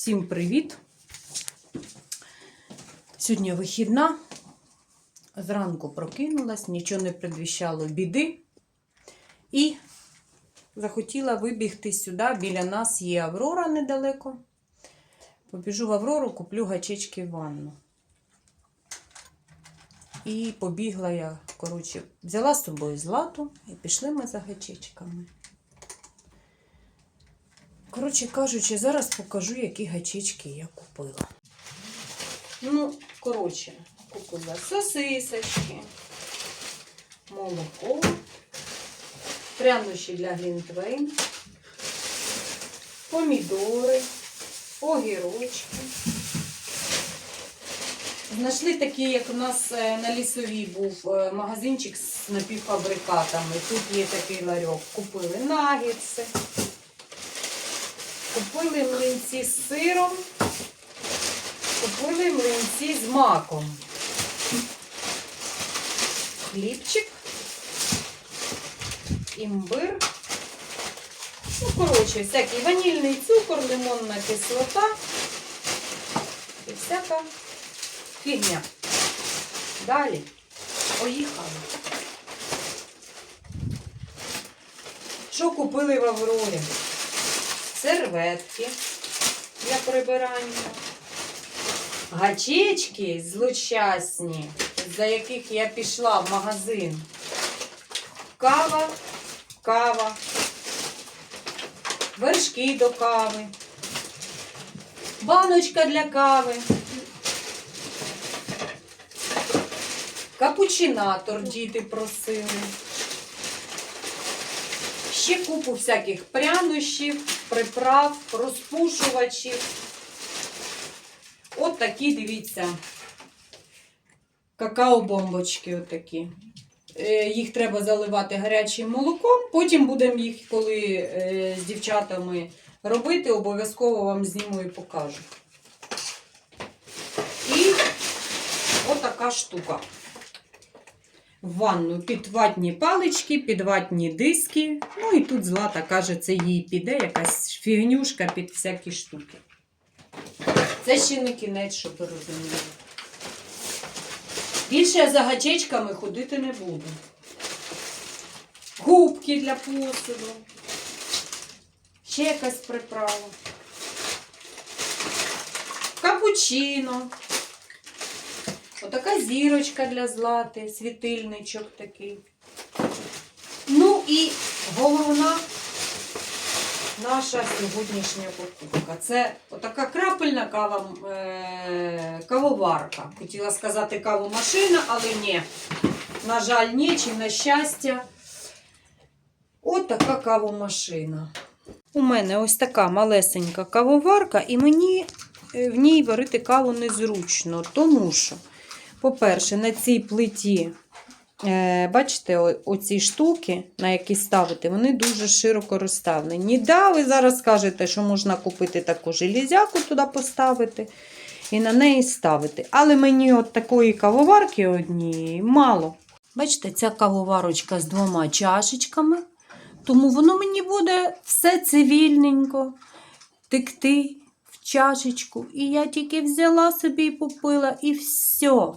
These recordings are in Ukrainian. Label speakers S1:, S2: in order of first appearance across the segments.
S1: Всім привіт! Сьогодні вихідна. Зранку прокинулась, нічого не предвіщало біди. І захотіла вибігти сюди. Біля нас є Аврора недалеко. Побіжу в Аврору, куплю гачечки в ванну. І побігла я, коротше, взяла з собою злату і пішли ми за гачечками. Коротше кажучи, зараз покажу, які гачечки я купила. Ну, коротше, купила сосисочки, молоко, прянощі для глінтвейн, помідори, огірочки. Знайшли такий, як у нас е, на лісовій був е, магазинчик з напівфабрикатами. Тут є такий ларьок. Купили нагетси. Купили млинці з сиром, купили млинці з маком. Хлібчик, імбир. Ну, коротше, всякий ванільний цукор, лимонна кислота і всяка фігня. Далі поїхали. Що купили в Аврорі? Серветки для прибирання, гачечки злочасні, за яких я пішла в магазин. Кава, кава, вершки до кави, баночка для кави, капучинатор діти просили. Ще купу всяких прянощів, приправ, розпушувачів. От такі, дивіться, какао-бомбочки отакі. Е, Їх треба заливати гарячим молоком. Потім будемо їх, коли е, з дівчатами робити, обов'язково вам зніму і покажу. І отака штука в ванну під ватні палички, під ватні диски. Ну і тут злата каже, це їй піде якась фігнюшка під всякі штуки. Це ще не кінець, щоб ви розуміли. Більше я за гачечками ходити не буду. Губки для посуду. Ще якась приправа. Капучино. Отака зірочка для злати, світильничок такий. Ну і головна наша сьогоднішня покупка. Це отака крапельна кава, е, кавоварка. Хотіла сказати кавомашина, але ні. На жаль, ні, чи на щастя. От така кавомашина. У мене ось така малесенька кавоварка, і мені е, в ній варити каву незручно, тому що. По-перше, на цій плиті, е, бачите, оці штуки, на які ставити, вони дуже широко розставлені. Да, ви зараз скажете, що можна купити таку железяку туди поставити і на неї ставити. Але мені от такої кавоварки однієї мало. Бачите, ця кавоварочка з двома чашечками, тому воно мені буде все цивільненько текти в чашечку. І я тільки взяла собі і попила, і все.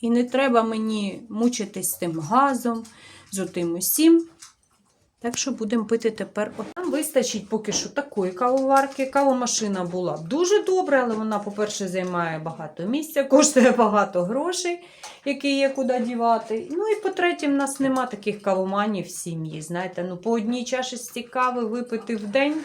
S1: І не треба мені мучитись з тим газом, з отим усім. Так що будемо пити тепер. От Нам вистачить поки що такої кавоварки. Кавомашина була дуже добра, але вона, по-перше, займає багато місця, коштує багато грошей, які є куди дівати. Ну і по-третє, в нас нема таких кавоманів в сім'ї. Знаєте, ну по одній чашечці кави випити в день.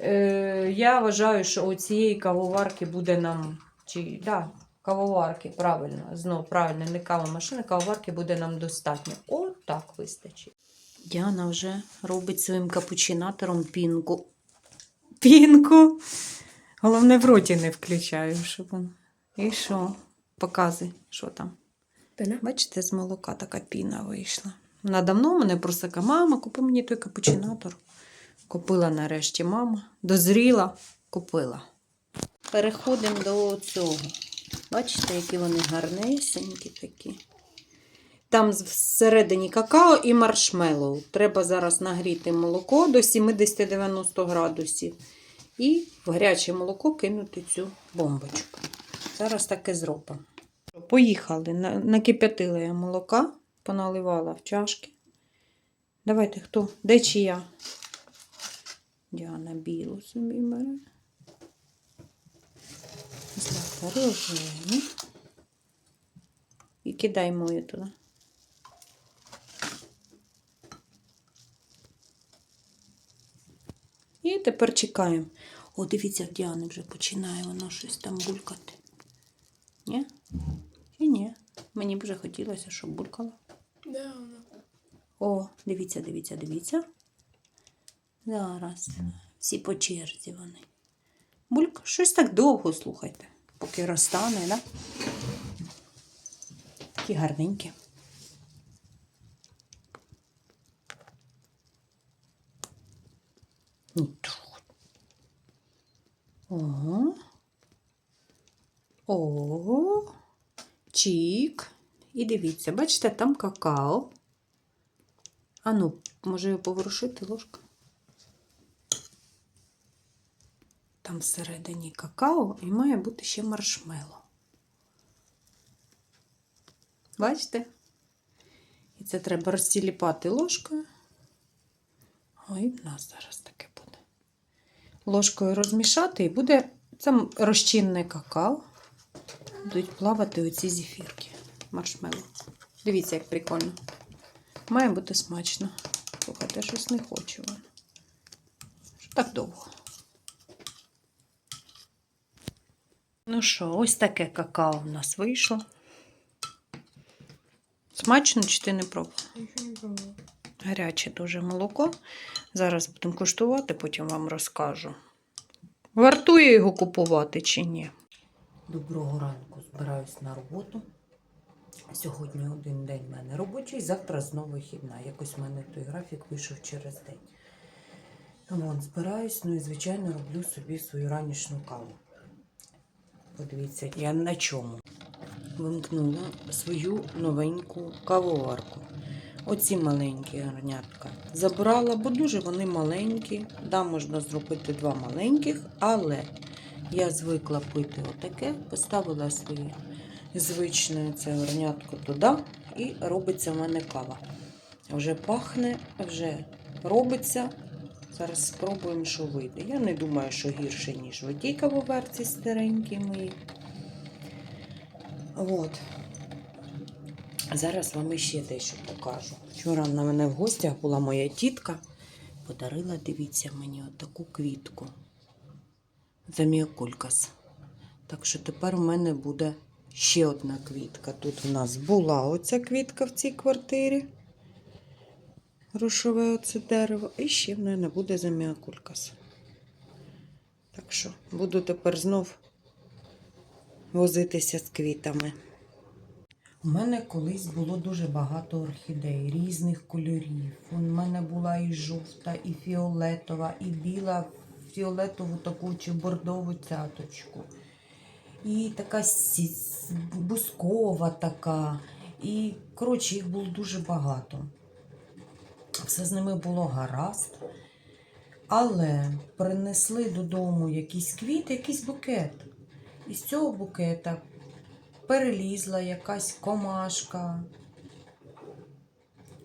S1: Е, я вважаю, що у цієї кавоварки буде нам. Чи, да, кавоварки, правильно, знову правильно, не кавомашина, кавоварки буде нам достатньо. От так вистачить. Діана вже робить своїм капучинатором пінку. Пінку. Головне, в роті не включаю, щоб воно. І що? Показуй, що там.
S2: Пена?
S1: Бачите, з молока така піна вийшла. Вона давно мене просила, мама, купи мені той капучинатор. Купила нарешті мама. Дозріла, купила. Переходимо до цього. Бачите, які вони гарнесенькі такі. Там всередині какао і маршмеллоу. Треба зараз нагріти молоко до 70-90 градусів. і в гаряче молоко кинути цю бомбочку. Зараз таке зробимо. Поїхали. Накип'ятила я молока, поналивала в чашки. Давайте хто? Де чия? Діана білу собі бере. Рожеву. І кидай мою туди. І тепер чекаємо. О, дивіться, в Діани вже починає воно щось там булькати. Ні? Чи ні? Мені б вже хотілося, щоб булькало.
S2: Воно.
S1: О, дивіться, дивіться, дивіться. Зараз. Всі по черзі вони. Бульк, щось так довго слухайте, поки розтане, да? Такі гарненькі. Ого. Ого. Чік. І дивіться, бачите, там какао. А ну, може його поворушити ложка? Там всередині какао і має бути ще маршмело. Бачите? І це треба розтіліпати ложкою. Ой, в нас зараз таке буде. Ложкою розмішати і буде це розчинне какао. Будуть плавати оці зефірки. Маршмело. Дивіться, як прикольно. Має бути смачно. Слухайте, щось не хочу. Так довго. Ну що, ось таке какао в нас вийшло. Смачно чи ти не пробував?
S2: Я ще не пробувала.
S1: Гаряче дуже молоко. Зараз будемо куштувати, потім вам розкажу. Вартує його купувати чи ні? Доброго ранку, збираюсь на роботу. Сьогодні один день в мене робочий, завтра знову вихідна. Якось в мене той графік вийшов через день. Тому збираюсь, ну і звичайно роблю собі свою ранішню каву. Подивіться, я на чому. Вимкнула свою новеньку кавоварку. Оці маленькі гарнятка. Забрала, бо дуже вони маленькі. Да, можна зробити два маленьких, але я звикла пити отаке, поставила своє звичне це горнятко туди і робиться в мене кава. Вже пахне, вже робиться. Зараз спробуємо, що вийде. Я не думаю, що гірше, ніж водійка в тій кавоверці старенькій моїй. От. Зараз вам іще дещо покажу. Вчора на мене в гостях була моя тітка. Подарила, дивіться, мені отаку квітку. Заміокулькас. Так що тепер у мене буде ще одна квітка. Тут у нас була оця квітка в цій квартирі. Грошове оце дерево. І ще в мене буде заміокулькас. Так що буду тепер знов возитися з квітами. У мене колись було дуже багато орхідей різних кольорів. У мене була і жовта, і фіолетова, і біла фіолетову таку чи бордову цяточку. І така бускова така. І, коротше, їх було дуже багато. Все з ними було гаразд. Але принесли додому якийсь квіт, якийсь букет. І з цього букета перелізла якась комашка.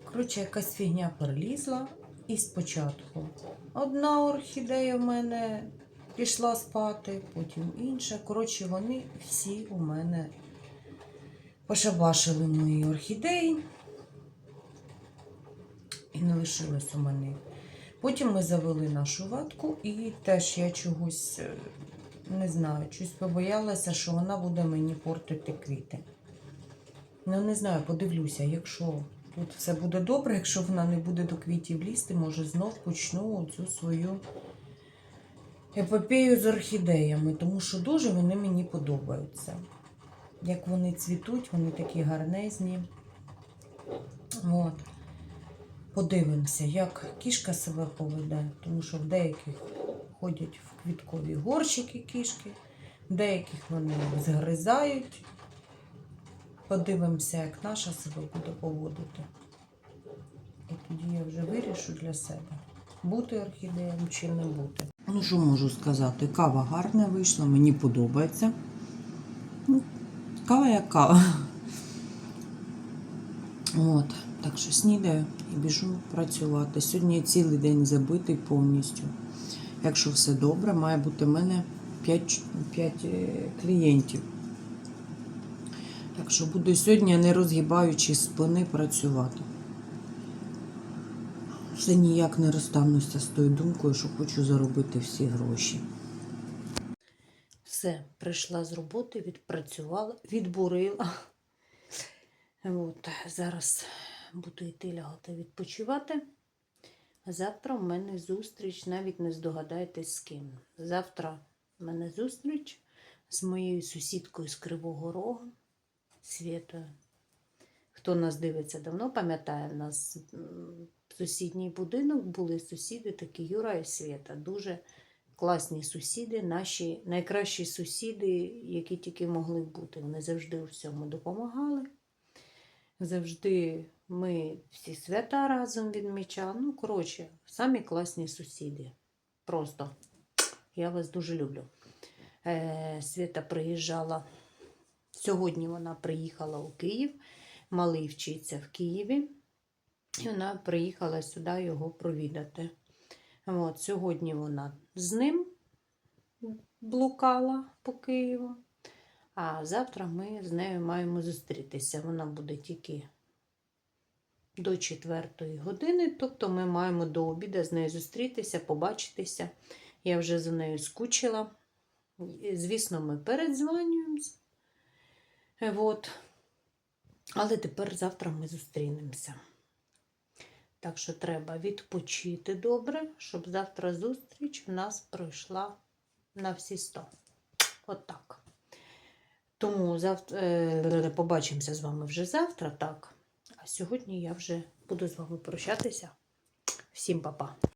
S1: Коротше, якась фігня перелізла. І спочатку одна орхідея в мене пішла спати, потім інша. Коротше, вони всі у мене пошабашили мої орхідеї. І не лишилось у мене. Потім ми завели нашу ватку, і теж я чогось е, не знаю, щось побоялася, що вона буде мені портити квіти. Ну, не знаю, подивлюся, якщо тут все буде добре, якщо вона не буде до квітів лізти, може знов почну цю свою епопею з орхідеями, тому що дуже вони мені подобаються. Як вони цвітуть, вони такі гарнезні. От. Подивимося, як кішка себе поведе, тому що в деяких ходять в квіткові горщики кішки, в деяких вони згризають. Подивимося, як наша себе буде поводити. І тоді я вже вирішу для себе, бути орхідеєм чи не бути. Ну, що можу сказати? Кава гарна вийшла, мені подобається. Ну, кава як кава. От, так що снідаю і біжу працювати. Сьогодні цілий день забитий повністю. Якщо все добре, має бути в мене 5, 5 клієнтів. Так що буду сьогодні, не розгибаючи спини, працювати. Все ніяк не розстануся з тою думкою, що хочу заробити всі гроші. Все, прийшла з роботи, відпрацювала, відбурила. От, зараз буду йти лягати відпочивати. Завтра в мене зустріч, навіть не здогадаєтесь з ким. Завтра в мене зустріч з моєю сусідкою з Кривого Рогу, Світою. Хто нас дивиться давно, пам'ятає, в нас сусідній будинок були сусіди, такі Юра і Свята. Дуже класні сусіди, наші найкращі сусіди, які тільки могли бути. Вони завжди у всьому допомагали. Завжди ми всі свята разом відмічали. Ну, коротше, самі класні сусіди. Просто я вас дуже люблю. Е, Свята приїжджала. Сьогодні вона приїхала у Київ. Малий вчиться в Києві. І вона приїхала сюди його провідати. От, сьогодні вона з ним блукала по Києву. А завтра ми з нею маємо зустрітися. Вона буде тільки до 4 години, тобто ми маємо до обіду з нею зустрітися, побачитися. Я вже за нею скучила. Звісно, ми передзванюємося. Е, От. Але тепер завтра ми зустрінемося. Так що треба відпочити добре, щоб завтра зустріч в нас пройшла на всі 100. От так. Тому завтра, е, побачимося з вами вже завтра, так. А сьогодні я вже буду з вами прощатися. Всім па-па.